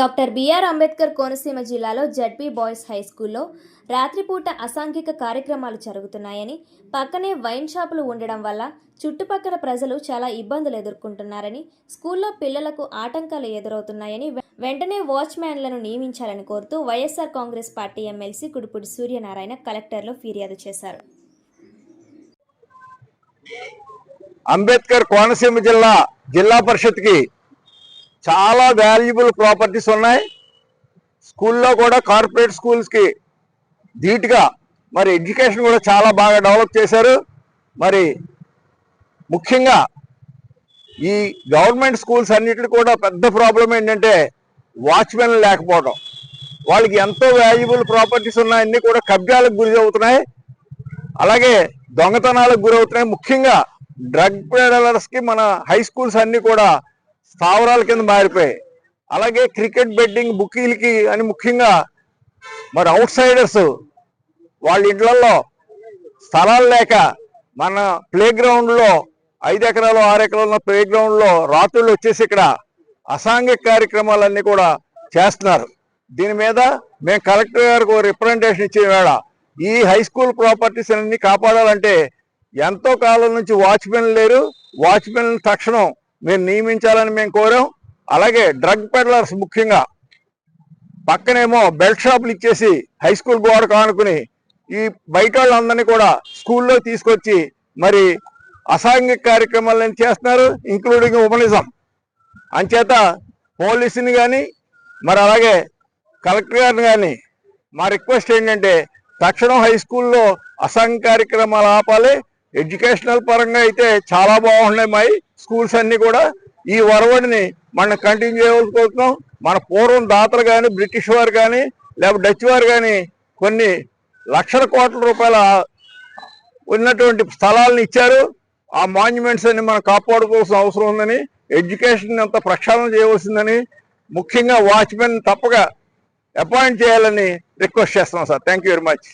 Doctor BR Ambedkar Konaseema జిల్లాలో ZB boys high స్కూల్లో రాత్రిపూట అసాంఘిక కార్యక్రమాలు జరుగుతున్నాయని పక్కనే వైన్ షాపులు ఉండడం వల్ల చుట్టుపక్కల ప్రజలు చాలా ఇబ్బందులు ఎదుర్కొంటున్నారని స్కూల్లో పిల్లలకు ఆటంకాలు ఎదురవుతున్నాయని వెంటనే వాచ్మ్యాన్లను నియమించాలని కోరుతూ వైఎస్ఆర్ కాంగ్రెస్ పార్టీ ఎమ్మెల్సీ కుడుపుడి సూర్యనారాయణ కలెక్టర్లో ఫిర్యాదు చేశారు. అంబేద్కర్ కోనసీమ జిల్లా జిల్లా పరిషత్కి చాలా వాల్యుబుల్ ప్రాపర్టీస్ ఉన్నాయి. స్కూల్లో కూడా కార్పొరేట్ స్కూల్స్కి ధీటుగా మరి ఎడ్యుకేషన్ కూడా చాలా బాగా డెవలప్ చేశారు. మరి ముఖ్యంగా ఈ గవర్నమెంట్ స్కూల్స్ అన్నిటికీ కూడా పెద్ద ప్రాబ్లం ఏంటంటే వాచ్మెన్ లేకపోవడం వాళ్ళకి ఎంతో వాల్యుబుల్ ప్రాపర్టీస్ ఉన్నాయన్నీ కూడా కబ్జాలకు గురి అవుతున్నాయి. అలాగే దొంగతనాలకు గురవుతున్నాయి ముఖ్యంగా డ్రగ్ పెడలర్స్కి మన హై స్కూల్స్ అన్నీ కూడా స్థావరాల కింద మారిపోయాయి. అలాగే క్రికెట్ బెట్టింగ్ బుకీలకి అని ముఖ్యంగా మరి అవుట్ సైడర్స్ వాళ్ళ ఇండ్లలో స్థలాలు లేక మన ప్లే గ్రౌండ్లో ఐదు ఎకరాలు ఆరు ఎకరాల ప్లే గ్రౌండ్లో రాత్రులు వచ్చేసి ఇక్కడ అసాంఘిక కార్యక్రమాలన్నీ కూడా చేస్తున్నారు. దీని మీద మేము కలెక్టర్ గారికి రిప్రజెంటేషన్ ఇచ్చే వేళ ఈ హై స్కూల్ ప్రాపర్టీస్ అన్ని కాపాడాలంటే ఎంతో కాలం నుంచి వాచ్మెన్ లేరు. వాచ్మెన్ తక్షణం మీరు నియమించాలని మేము కోరాం. అలాగే డ్రగ్ పెడలర్స్ ముఖ్యంగా. పక్కనేమో బెల్ట్ షాపులు ఇచ్చేసి హై స్కూల్ గోడ కానుకుని ఈ బయట వాళ్ళందరినీ కూడా స్కూల్లో తీసుకొచ్చి మరి అసాంఘిక కార్యక్రమాలను చేస్తున్నారు? ఇంక్లూడింగ్ ఉమనిజం అంచేత పోలీసుని కానీ మరి అలాగే కలెక్టర్ గారిని కానీ మా రిక్వెస్ట్ ఏంటంటే తక్షణం హై స్కూల్లో అసాంఘిక కార్యక్రమాలు ఆపాలి. ఎడ్యుకేషనల్ పరంగా అయితే చాలా బాగున్నాయి మాయి. స్కూల్స్ అన్ని కూడా ఈ వరవడిని మనం కంటిన్యూ చేయవలసుకుంటున్నాం మన పూర్వం దాతలు కానీ బ్రిటిష్ వారు కానీ లేకపోతే డచ్ వారు కానీ కొన్ని లక్షల కోట్ల రూపాయల ఉన్నటువంటి స్థలాలను ఇచ్చారు. ఆ మాన్యుమెంట్స్ అన్ని మనం కాపాడుకోవాల్సిన అవసరం ఉందని ఎడ్యుకేషన్ అంతా ప్రక్షాళన చేయవలసిందని ముఖ్యంగా వాచ్మెన్ తప్పక అపాయింట్ చేయాలని రిక్వెస్ట్ చేస్తున్నాం sir. Thank you very much